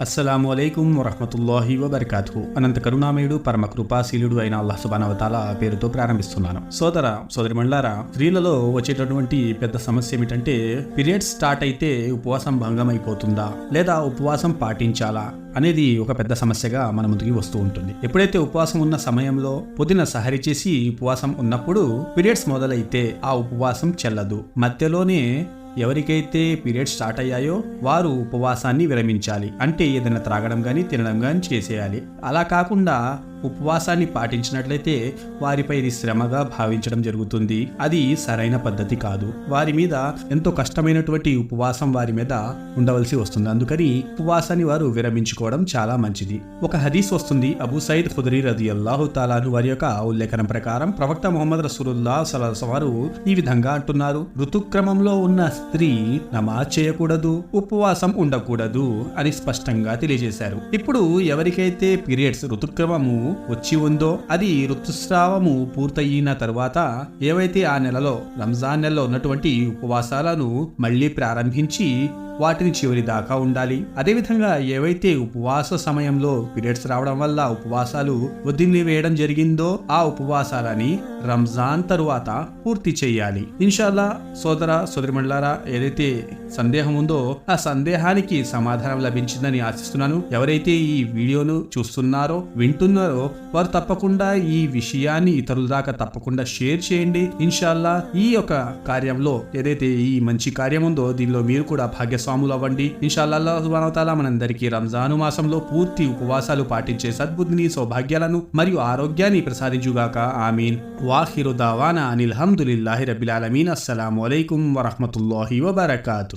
అస్సలాము అయికం వరహమతుల్లాహి వబర్కాతు అనంత కరుణామయుడు పరమ కృపాశీలుడు అయిన అల్లాహ్ సుబానవతాల పేరుతో ప్రారంభిస్తున్నాను. సోదర సోదరి మండలారా స్త్రీలలో వచ్చేటటువంటి పెద్ద సమస్య ఏమిటంటే పీరియడ్స్ స్టార్ట్ అయితే ఉపవాసం భంగం అయిపోతుందా లేదా ఉపవాసం పాటించాలా? అనేది ఒక పెద్ద సమస్యగా మన ముందుకి వస్తూ ఉంటుంది. ఎప్పుడైతే ఉపవాసం ఉన్న సమయంలో పొద్దున సహరి చేసి ఉపవాసం ఉన్నప్పుడు పీరియడ్స్ మొదలైతే ఆ ఉపవాసం చెల్లదు. మధ్యలోనే ఎవరికైతే పీరియడ్స్ స్టార్ట్ అయ్యాయో వారు ఉపవాసాన్ని విరమించాలి. అంటే ఏదైనా త్రాగడం కానీ తినడం కానీ చేసేయాలి. అలా కాకుండా ఉపవాసాన్ని పాటించినట్లయితే వారిపై ఇది శ్రమగా భావించడం జరుగుతుంది. అది సరైన పద్ధతి కాదు. వారి మీద ఎంతో కష్టమైనటువంటి ఉపవాసం వారి మీద ఉండవలసి వస్తుంది. అందుకని ఉపవాసాన్ని వారు విరమించుకోవడం చాలా మంచిది. ఒక హదీస్ వస్తుంది. అబూ సైద్ ఖుదరి రది అల్లాహు తాలాను వారి యొక్క ఉల్లేఖనం ప్రకారం ప్రవక్త మొహమ్మద్ రసూలుల్లా సలహా వారు ఈ విధంగా అంటున్నారు. ఋతుక్రమంలో ఉన్న స్త్రీ నమాజ్ చేయకూడదు ఉపవాసం ఉండకూడదు అని స్పష్టంగా తెలియజేశారు. ఇప్పుడు ఎవరికైతే పీరియడ్స్ ఋతుక్రమము వచ్చి ఉందో అది ఋతుస్రావము పూర్తయిన తరువాత ఏవైతే ఆ నెలలో రంజాన్ నెలలో ఉన్నటువంటి ఉపవాసాలను మళ్ళీ ప్రారంభించి వాటిని చివరి దాకా ఉండాలి. అదేవిధంగా ఏవైతే ఉపవాస సమయంలో పీరియడ్స్ రావడం వల్ల ఉపవాసాలు వదిలి వేయడం జరిగిందో ఆ ఉపవాసాలని రంజాన్ తరువాత పూర్తి చేయాలి. ఇన్షాల్లా సోదర సోదరిమండలారా ఏదైతే సందేహం ఉందో ఆ సందేహానికి సమాధానం లభించిందని ఆశిస్తున్నాను. ఎవరైతే ఈ వీడియోను చూస్తున్నారో వింటున్నారో వారు తప్పకుండా ఈ విషయాన్ని ఇతరుల దాకా తప్పకుండా షేర్ చేయండి. ఇన్షాల్లా ఈ యొక్క కార్యంలో ఏదైతే ఈ మంచి కార్యం ఉందో దీనిలో మీరు కూడా భాగ్యస్వాములు అవ్వండి ఇన్షాల్లా అల్లాహ్ మనందరికీ రంజాను మాసంలో పూర్తి ఉపవాసాలు పాటించే సద్బుద్ధిని సౌభాగ్యాలను మరియు ఆరోగ్యాన్ని ప్రసాదించుగాక. ఆమీన్. వాహిరు దావానా అనిల్ హమ్దులిల్లాహి రబ్బిల్ ఆలమీన్. అస్సలాము వరహమతుల్లాహి వబర్కాతు.